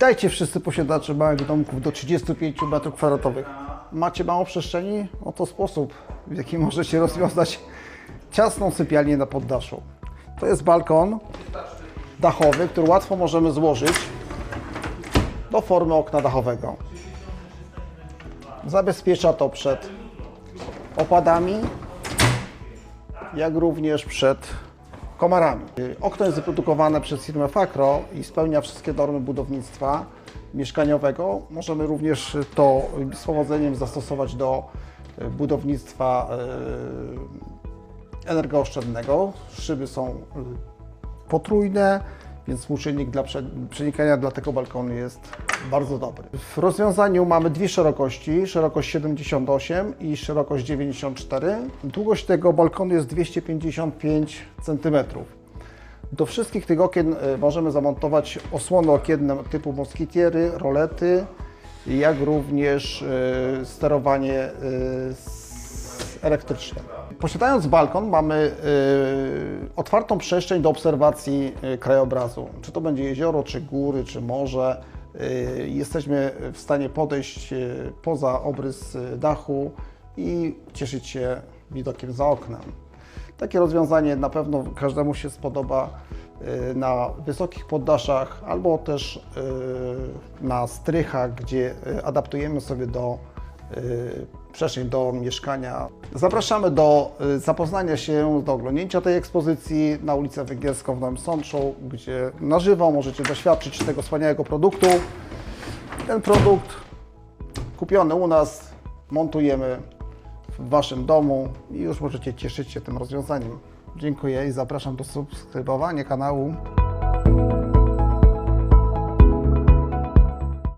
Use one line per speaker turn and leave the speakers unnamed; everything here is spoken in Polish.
Witajcie wszyscy posiadacze małych domków do 35 m2. Macie mało przestrzeni? Oto sposób, w jaki możecie rozwiązać ciasną sypialnię na poddaszu. To jest balkon dachowy, który łatwo możemy złożyć do formy okna dachowego. Zabezpiecza to przed opadami, jak również przed komarami. Okno jest wyprodukowane przez firmę Fakro i spełnia wszystkie normy budownictwa mieszkaniowego. Możemy również to z powodzeniem zastosować do e, budownictwa e, energooszczędnego. Szyby są potrójne, więc współczynnik dla prze- przenikania dla tego balkonu jest bardzo dobry. W rozwiązaniu mamy dwie szerokości, szerokość 78 i szerokość 94. Długość tego balkonu jest 255 cm. Do wszystkich tych okien e, możemy zamontować osłony okienne typu moskitiery, rolety, jak również e, sterowanie e, s- elektryczne. Posiadając balkon mamy e, otwartą przestrzeń do obserwacji e, krajobrazu. Czy to będzie jezioro, czy góry, czy morze. E, Jesteśmy w stanie podejść e, poza obrys e, dachu i cieszyć się widokiem za oknem. Takie rozwiązanie na pewno każdemu się spodoba y, na wysokich poddaszach albo też y, na strychach, gdzie y, adaptujemy sobie do y, przestrzeń do mieszkania. Zapraszamy do y, zapoznania się, do oglądnięcia tej ekspozycji na ulicę Węgierską w Nowym Sączu, gdzie na żywo możecie doświadczyć tego wspaniałego produktu. Ten produkt kupiony u nas montujemy w Waszym domu i już możecie cieszyć się tym rozwiązaniem. Dziękuję i zapraszam do subskrybowania kanału.